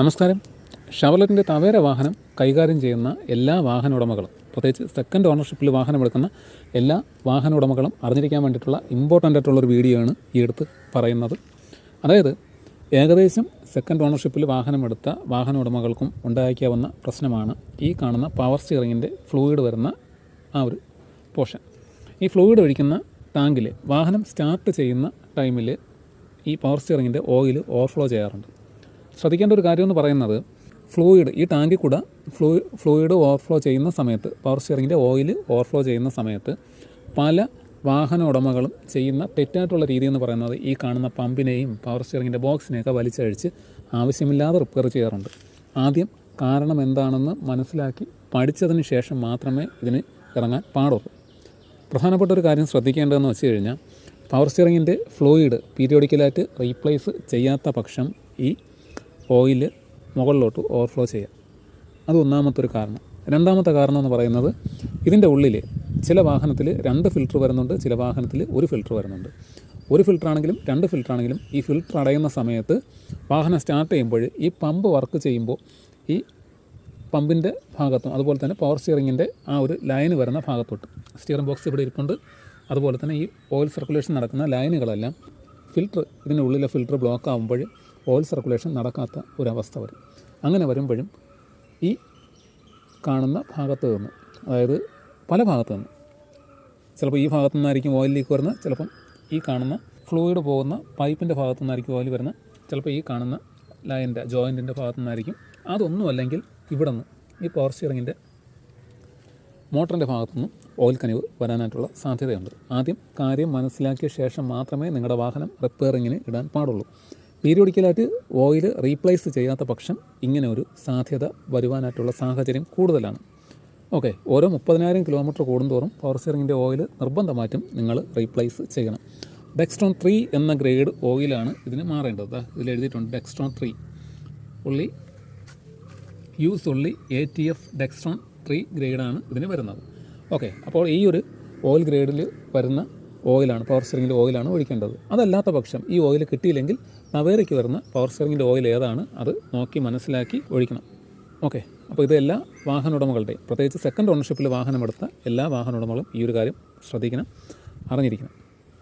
നമസ്കാരം. ഷവർലറ്റിന്റെ തവേര വാഹനം കൈകാര്യം ചെയ്യുന്ന എല്ലാ വാഹന ഉടമകളും പ്രത്യേകിച്ച് സെക്കൻഡ് ഓണർഷിപ്പിൽ വാഹനം എടുക്കുന്ന എല്ലാ വാഹന ഉടമകളും അറിഞ്ഞിരിക്കാൻ വേണ്ടിയിട്ടുള്ള ഇമ്പോർട്ടന്റ് ആയിട്ടുള്ളൊരു വീഡിയോ ആണ് ഈ എടുത്ത് പറയുന്നത്. അതായത് ഏകദേശം സെക്കൻഡ് ഓണർഷിപ്പിൽ വാഹനമെടുത്ത വാഹന ഉടമകൾക്കും ഉണ്ടാക്കിയാവുന്ന പ്രശ്നമാണ് ഈ കാണുന്ന പവർ സ്റ്റിയറിങ്ങിന്റെ ഫ്ലൂയിഡ് വരുന്ന ആ ഒരു പോർഷൻ ഈ ഫ്ലൂയിഡ് ഒഴിക്കുന്ന ടാങ്കിൽ വാഹനം സ്റ്റാർട്ട് ചെയ്യുന്ന ടൈമിൽ ഈ പവർ സ്റ്റിയറിങ്ങിന്റെ ഓയിൽ ഓവർഫ്ലോ ചെയ്യാറുണ്ട്. ശ്രദ്ധിക്കേണ്ട ഒരു കാര്യം എന്ന് പറയുന്നത് ഫ്ലൂയിഡ് ഈ ടാങ്കിൽ കൂടെ ഫ്ലൂ ഫ്ലൂയിഡ് ഓവർഫ്ലോ ചെയ്യുന്ന സമയത്ത് പവർ സ്റ്റിയറിങ്ങിന്റെ ഓയിൽ ഓവർഫ്ലോ ചെയ്യുന്ന സമയത്ത് പല വാഹന ഉടമകളും ചെയ്യുന്ന തെറ്റായിട്ടുള്ള രീതി എന്ന് പറയുന്നത് ഈ കാണുന്ന പമ്പിനെയും പവർ സ്റ്റിയറിങ്ങിന്റെ ബോക്സിനെയൊക്കെ വലിച്ചഴിച്ച് ആവശ്യമില്ലാതെ റിപ്പയർ ചെയ്യാറുണ്ട്. ആദ്യം കാരണം എന്താണെന്ന് മനസ്സിലാക്കി പഠിച്ചതിന് ശേഷം മാത്രമേ ഇതിന് ഇറങ്ങാൻ പാടുള്ളൂ. പ്രധാനപ്പെട്ട ഒരു കാര്യം ശ്രദ്ധിക്കേണ്ടതെന്ന് വെച്ച് കഴിഞ്ഞാൽ പവർ സ്റ്റിയറിങ്ങിന്റെ ഫ്ലൂയിഡ് പീരിയോഡിക്കലായിട്ട് റീപ്ലേസ് ചെയ്യാത്ത പക്ഷം ഈ ഓയിൽ മുകളിലോട്ട് ഓവർഫ്ലോ ചെയ്യാം. അത് ഒന്നാമത്തെ ഒരു കാരണം. രണ്ടാമത്തെ കാരണം എന്ന് പറയുന്നത് ഇതിന്റെ ഉള്ളിൽ ചില വാഹനത്തിൽ രണ്ട് ഫിൽറ്റർ വരുന്നുണ്ട് ചില വാഹനത്തിൽ ഒരു ഫിൽറ്റർ വരുന്നുണ്ട്. ഒരു ഫിൽറ്റർ ആണെങ്കിലും രണ്ട് ഫിൽറ്റർ ആണെങ്കിലും ഈ ഫിൽറ്റർ അടയുന്ന സമയത്ത് വാഹനം സ്റ്റാർട്ട് ചെയ്യുമ്പോൾ ഈ പമ്പ് വർക്ക് ചെയ്യുമ്പോൾ ഈ പമ്പിന്റെ ഭാഗത്തും അതുപോലെ തന്നെ പവർ സ്റ്റിയറിങ്ങിന്റെ ആ ഒരു ലൈന് വരുന്ന ഭാഗത്തോട്ട്. സ്റ്റിയറിംഗ് ബോക്സ് ഇവിടെ ഇരിപ്പുണ്ട്. അതുപോലെ തന്നെ ഈ ഓയിൽ സർക്കുലേഷൻ നടക്കുന്ന ലൈനുകളെല്ലാം ഫിൽറ്റർ ഇതിന്റെ ഉള്ളിലെ ഫിൽറ്റർ ബ്ലോക്ക് ആകുമ്പോൾ ഓയിൽ സർക്കുലേഷൻ നടക്കാത്ത ഒരവസ്ഥ വരും. അങ്ങനെ വരുമ്പോഴും ഈ കാണുന്ന ഭാഗത്ത് നിന്ന് അതായത് പല ഭാഗത്തു നിന്ന് ചിലപ്പോൾ ഈ ഭാഗത്തു നിന്നായിരിക്കും ഓയിൽ ലീക്ക് വരുന്നത് ചിലപ്പം ഈ കാണുന്ന ഫ്ലൂയിഡ് പോകുന്ന പൈപ്പിന്റെ ഭാഗത്തു നിന്നായിരിക്കും ഓയിൽ വരുന്നത് ചിലപ്പോൾ ഈ കാണുന്ന ലൈന്റെ ജോയിന്റിന്റെ ഭാഗത്തു നിന്നായിരിക്കും. അതൊന്നും അല്ലെങ്കിൽ ഇവിടെ നിന്ന് ഈ പവർ സ്റ്റിയറിങ്ങിന്റെ മോട്ടറിന്റെ ഭാഗത്തുനിന്നും ഓയിൽ കനിവ് വരാനായിട്ടുള്ള സാധ്യതയുണ്ട്. ആദ്യം കാര്യം മനസ്സിലാക്കിയ ശേഷം മാത്രമേ നിങ്ങളുടെ വാഹനം റിപ്പയറിങ്ങിന് ഇടാൻ പാടുള്ളൂ. പീരിയോഡിക്കലായിട്ട് ഓയിൽ റീപ്ലേസ് ചെയ്യാത്ത പക്ഷം ഇങ്ങനെ ഒരു സാധ്യത വരുവാനായിട്ടുള്ള സാഹചര്യം കൂടുതലാണ്. ഓക്കെ ഓരോ മുപ്പതിനായിരം കിലോമീറ്റർ കൂടുന്തോറും പവർ സ്റ്റിയറിങ്ങിന്റെ ഓയിൽ നിർബന്ധമായിട്ടും നിങ്ങൾ റീപ്ലേസ് ചെയ്യണം. ഡെക്സ്ട്രോൺ ത്രീ എന്ന ഗ്രേഡ് ഓയിലാണ് ഇതിന് മാറേണ്ടത്. ഇതിൽ എഴുതിയിട്ടുണ്ട് ഡെക്സ്ട്രോൺ ത്രീ ഉള്ളി യൂസ് ഉള്ളി A T F Dextron three ഗ്രേഡാണ് ഇതിന് വരുന്നത്. ഓക്കെ അപ്പോൾ ഈ ഒരു ഓയിൽ ഗ്രേഡിൽ വരുന്ന ഓയിലാണ് പവർ സ്റ്റിയറിംഗിൽ ഓയിലാണ് ഒഴിക്കേണ്ടത്. അതല്ലാത്ത പക്ഷം ഈ ഓയിൽ കിട്ടിയില്ലെങ്കിൽ നവേരയ്ക്ക് വരുന്ന പവർ സ്റ്ററിങ്ങിന്റെ ഓയിൽ ഏതാണ് അത് നോക്കി മനസ്സിലാക്കി ഒഴിക്കണം. ഓക്കെ അപ്പോൾ ഇത് വാഹന ഉടമകളുടെയും പ്രത്യേകിച്ച് സെക്കൻഡ് ഓണർഷിപ്പിൽ വാഹനമെടുത്ത എല്ലാ വാഹന ഉടമകളും ഈ ഒരു കാര്യം ശ്രദ്ധിക്കണം അറിഞ്ഞിരിക്കണം.